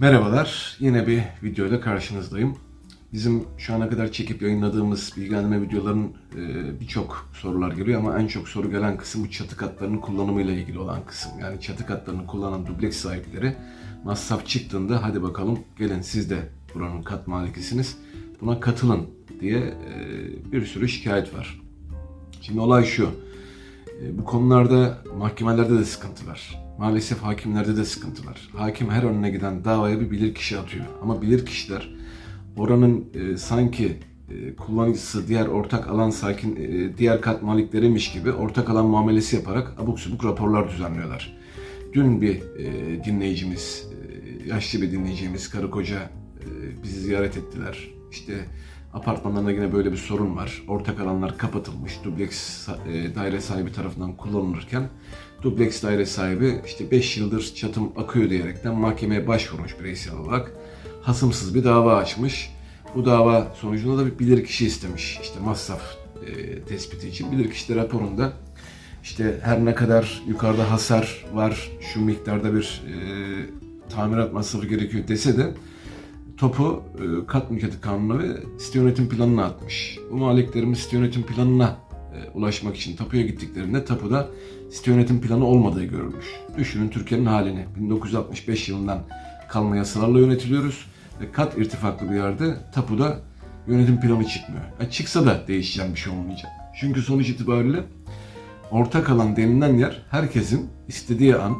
Merhabalar, yine bir videoyla karşınızdayım. Bizim şu ana kadar çekip yayınladığımız bilgilendirme videoların e, birçok sorular geliyor ama en çok soru gelen kısım bu çatı katlarının kullanımıyla ilgili olan kısım. Yani çatı katlarını kullanan dubleks sahipleri masraf çıktığında hadi bakalım gelin siz de buranın kat malikisiniz buna katılın diye e, bir sürü şikayet var. Şimdi olay şu. E, Bu konularda mahkemelerde de sıkıntı var. Maalesef hakimlerde de sıkıntı var. Hakim her önüne giden davaya bir bilirkişi atıyor. Ama bilirkişiler oranın e, sanki e, kullanıcısı diğer ortak alan sakin e, diğer kat malikleriymiş gibi ortak alan muamelesi yaparak abuk subuk raporlar düzenliyorlar. Dün bir e, dinleyicimiz, e, yaşlı bir dinleyicimiz, karı koca e, bizi ziyaret ettiler. İşte apartmanlarında yine böyle bir sorun var. Ortak alanlar kapatılmış. Dubleks e, daire sahibi tarafından kullanılırken dubleks daire sahibi işte 5 yıldır çatım akıyor diyerekten mahkemeye başvurmuş bireysel olarak. Hasımsız bir dava açmış. Bu dava sonucunda da bir bilirkişi istemiş. İşte masraf e, tespiti için. Bilirkişi de raporunda işte her ne kadar yukarıda hasar var, şu miktarda bir e, tamirat masrafı gerekiyor dese de topu e, kat mülkiyeti kanununa ve site yönetim planına atmış. Bu maliklerimiz site yönetim planına e, ulaşmak için tapuya gittiklerinde tapuda site yönetim planı olmadığı görülmüş. Düşünün Türkiye'nin halini. 1965 yılından kalma yasalarla yönetiliyoruz ve kat irtifaklı bir yerde tapuda yönetim planı çıkmıyor. E, çıksa da değişeceğim bir şey olmayacak. Çünkü sonuç itibariyle ortak alan denilen yer herkesin istediği an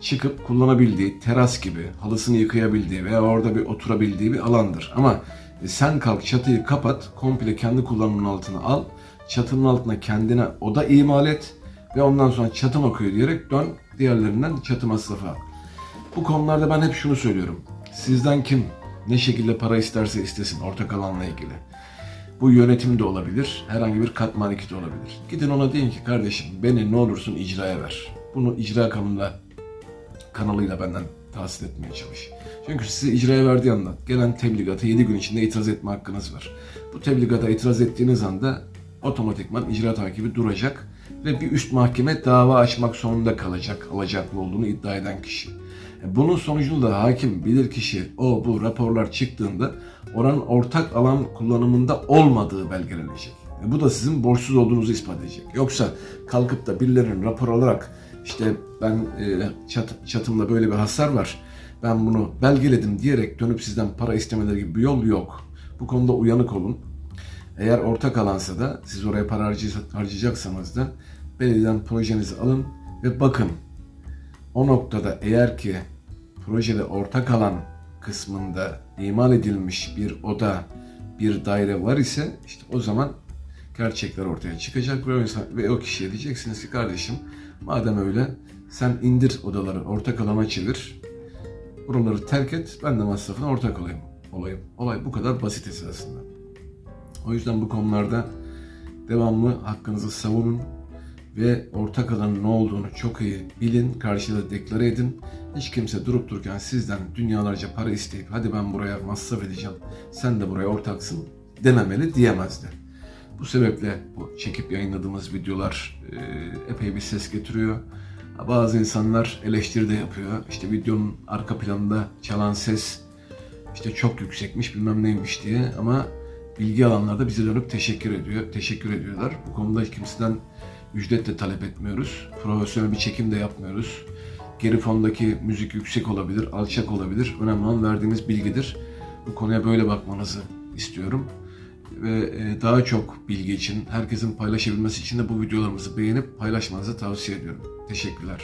çıkıp kullanabildiği, teras gibi halısını yıkayabildiği veya orada bir oturabildiği bir alandır. Ama e, sen kalk çatıyı kapat, komple kendi kullanımının altına al, çatının altına kendine oda imal et ve ondan sonra çatım akıyor diyerek dön diğerlerinden çatı masrafı. Bu konularda ben hep şunu söylüyorum. Sizden kim ne şekilde para isterse istesin ortak alanla ilgili. Bu yönetim de olabilir, herhangi bir kat maliki de olabilir. Gidin ona deyin ki kardeşim beni ne olursun icraya ver. Bunu icra kanununda kanalıyla benden tahsil etmeye çalış. Çünkü size icraya verdiği anda gelen tebligata 7 gün içinde itiraz etme hakkınız var. Bu tebligata itiraz ettiğiniz anda otomatikman icra takibi duracak ve bir üst mahkeme dava açmak zorunda kalacak alacaklı olduğunu iddia eden kişi. E, Bunun sonucunda da hakim bilir kişi o bu raporlar çıktığında oranın ortak alan kullanımında olmadığı belgelenecek. E, Bu da sizin borçsuz olduğunuzu ispat edecek. Yoksa kalkıp da birilerinin rapor alarak işte ben e, çat, çatımda böyle bir hasar var. Ben bunu belgeledim diyerek dönüp sizden para istemeleri gibi bir yol yok. Bu konuda uyanık olun. Eğer ortak alansa da siz oraya para harcay- harcayacaksanız da belediyeden projenizi alın ve bakın. O noktada eğer ki projede ortak alan kısmında imal edilmiş bir oda, bir daire var ise işte o zaman gerçekler ortaya çıkacak ve o, insan, kişiye diyeceksiniz ki kardeşim madem öyle sen indir odaları ortak alana çevir. Buraları terk et ben de masrafına ortak olayım. Olayım. Olay bu kadar basit esasında. O yüzden bu konularda devamlı hakkınızı savunun ve ortak alanın ne olduğunu çok iyi bilin, karşıda deklare edin. Hiç kimse durup dururken sizden dünyalarca para isteyip hadi ben buraya masraf edeceğim, sen de buraya ortaksın dememeli diyemezdi. Bu sebeple bu çekip yayınladığımız videolar epey bir ses getiriyor. Bazı insanlar eleştiri de yapıyor. İşte videonun arka planında çalan ses işte çok yüksekmiş bilmem neymiş diye ama bilgi alanlar da bize dönüp teşekkür ediyor. Teşekkür ediyorlar. Bu konuda hiç kimseden ücret de talep etmiyoruz. Profesyonel bir çekim de yapmıyoruz. Geri fondaki müzik yüksek olabilir, alçak olabilir. Önemli olan verdiğimiz bilgidir. Bu konuya böyle bakmanızı istiyorum. Ve e, daha çok bilgi için, herkesin paylaşabilmesi için de bu videolarımızı beğenip paylaşmanızı tavsiye ediyorum. Teşekkürler.